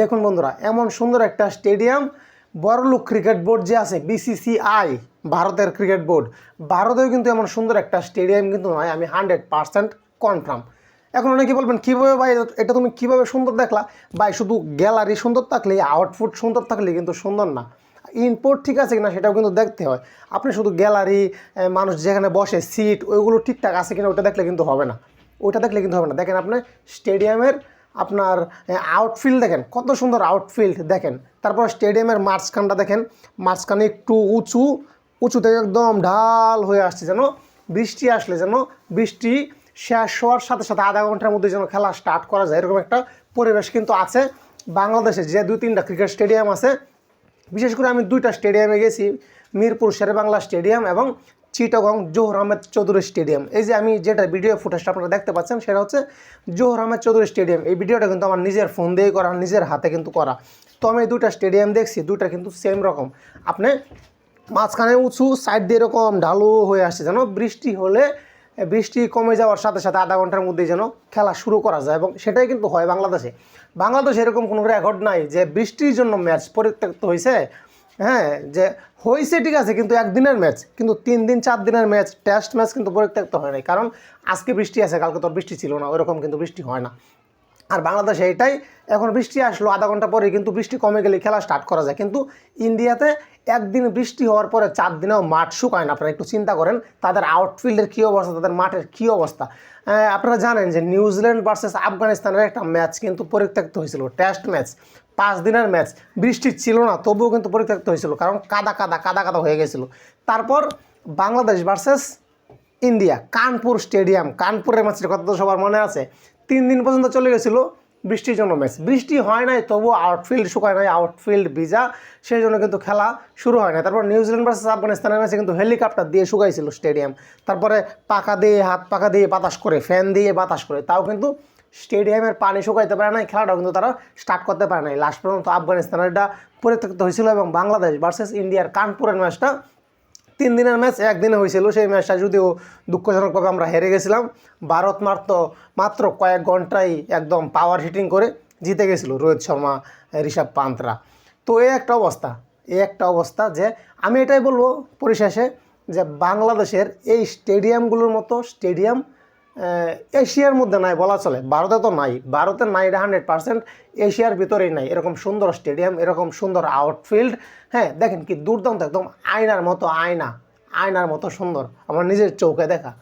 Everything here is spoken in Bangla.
দেখুন বন্ধুরা, এমন সুন্দর একটা স্টেডিয়াম, বড়লোক ক্রিকেট বোর্ড যে আছে বিসিসিআই ভারতের ক্রিকেট বোর্ড। ভারতেও কিন্তু এমন সুন্দর একটা স্টেডিয়াম কিন্তু নয়, আমি হান্ড্রেড পার্সেন্ট কনফার্ম। এখন অনেকে বলবেন, কীভাবে ভাই এটা তুমি কীভাবে সুন্দর দেখলা? ভাই, শুধু গ্যালারি সুন্দর থাকলে, আউটফুট সুন্দর থাকলে কিন্তু সুন্দর না। ইনপুট ঠিক আছে কিনা সেটাও কিন্তু দেখতে হয়। আপনি শুধু গ্যালারি মানুষ যেখানে বসে, সিট, ওইগুলো ঠিকঠাক আছে কিনা ওটা দেখলে কিন্তু হবে না। ওইটা দেখলে কিন্তু হবে না। দেখেন আপনি, স্টেডিয়ামের আপনার আউটফিল্ড দেখেন, কত সুন্দর আউটফিল্ড দেখেন। তারপর স্টেডিয়ামের মাঝখানটা দেখেন, মাঝখানে একটু উঁচু উঁচু থেকে একদম ঢাল হয়ে আসছে যেন, বৃষ্টি আসলে যেন, বৃষ্টি শেষ হওয়ার সাথে সাথে আধা ঘণ্টার মধ্যে যেন খেলা স্টার্ট করা যায়, এরকম একটা পরিবেশ কিন্তু আছে। বাংলাদেশে যে দুই তিনটা ক্রিকেট স্টেডিয়াম আছে, বিশেষ করে আমি দুইটা স্টেডিয়ামে গেছি, মিরপুর শেরেবাংলা স্টেডিয়াম এবং চিটাগং জোহর আহমেদ চৌধুরী স্টেডিয়াম। এই যে আমি যেটা ভিডিও ফুটেজটা আপনারা দেখতে পাচ্ছেন, সেটা হচ্ছে জোহর আহমেদ চৌধুরী স্টেডিয়াম। এই ভিডিওটা কিন্তু আমার নিজের ফোন দিয়েই করা, নিজের হাতে কিন্তু করা। তো আমি দুটা স্টেডিয়াম দেখছি, দুইটা কিন্তু সেম রকম। আপনি মাঝখানে উঁচু সাইড দিয়ে এরকম ঢালু হয়ে আসছে যেন বৃষ্টি হলে, বৃষ্টি কমে যাওয়ার সাথে সাথে আধা ঘণ্টার মধ্যেই যেন খেলা শুরু করা যায় এবং সেটাই কিন্তু হয় বাংলাদেশে। বাংলাদেশে এরকম কোনো রেকর্ড নাই যে বৃষ্টির জন্য ম্যাচ পরিত্যক্ত হয়েছে। হ্যাঁ যে হয়েছে ঠিক আছে, কিন্তু একদিনের ম্যাচ কিন্তু তিন দিন, চার দিনের ম্যাচ টেস্ট ম্যাচ কিন্তু পরিত্যক্ত হয় নাই। কারণ আজকে বৃষ্টি আছে, কালকে তোর বৃষ্টি ছিল না, ওরকম কিন্তু বৃষ্টি হয় না। আর বাংলাদেশে এটাই। এখন বৃষ্টি আসলো আধা ঘণ্টা পরে কিন্তু বৃষ্টি কমে গেলে খেলা স্টার্ট করা যায়। কিন্তু ইন্ডিয়াতে একদিন বৃষ্টি হওয়ার পরে চার দিনেও মাঠ শুকায় না। আপনারা একটু চিন্তা করেন, তাদের আউটফিল্ডের কী অবস্থা, তাদের মাঠের কী অবস্থা? আপনারা জানেন যে নিউজিল্যান্ড ভার্সেস আফগানিস্তানের একটা ম্যাচ কিন্তু পরিত্যক্ত হয়েছিল টেস্ট ম্যাচ পাঁচ দিনের ম্যাচ বৃষ্টি ছিল না, তবুও কিন্তু পরিত্যক্ত হয়েছিল, কারণ কাদা কাদা কাদা কাদা হয়ে গেছিল। তারপর Bangladesh versus India, Kanpur stadium. কানপুরের ম্যাচের কথা তো সবার মনে আছে। তিন দিন পর্যন্ত চলে গেছিল বৃষ্টির জন্য ম্যাচ। বৃষ্টি হয় নাই তবু আউটফিল্ড শুকায় নাই আউটফিল্ড ভিজা। সেই জন্য কিন্তু খেলা শুরু হয় না তারপর নিউজিল্যান্ড ভার্সেস আফগানিস্তানের ম্যাচে কিন্তু হেলিকপ্টার দিয়ে শুকাইছিল স্টেডিয়াম। তারপরে পাকা দিয়ে, হাত পাকা দিয়ে বাতাস করে, ফ্যান দিয়ে বাতাস করে। তাও কিন্তু স্টেডিয়ামের পানি শুকাইতে পারে নাই, খেলাটাও কিন্তু তারা স্টার্ট করতে পারে নাই। লাস্ট পর্যন্ত আফগানিস্তানের এটা পরিত্যক্ত হয়েছিল এবং বাংলাদেশ ভার্সেস ইন্ডিয়ার কানপুরের ম্যাচটা তিন দিনের ম্যাচ একদিনে হয়েছিল। সেই ম্যাচটা যদিও দুঃখজনকভাবে আমরা হেরে গেছিলাম। ভারত মাত্র মাত্র কয়েক ঘন্টাই একদম পাওয়ার হিটিং করে জিতে গেছিল রোহিত শর্মা, ঋষভ পান্তরা তো এই একটা অবস্থা, এই একটা অবস্থা যে আমি এটাই বলব পরিশেষে যে বাংলাদেশের এই স্টেডিয়ামগুলোর মতো স্টেডিয়াম এশিয়ার মধ্যে নাই, বলা চলে। ভারতে তো নাই। ভারতে নাই এটা হান্ড্রেড পার্সেন্ট এশিয়ার ভিতরেই নাই। এরকম সুন্দর স্টেডিয়াম এরকম সুন্দর আউটফিল্ড হ্যাঁ দেখেন কি দুর্দান্ত, একদম আয়নার মতো আয়না। আয়নার মতো সুন্দর। আমার নিজের চৌকে দেখা।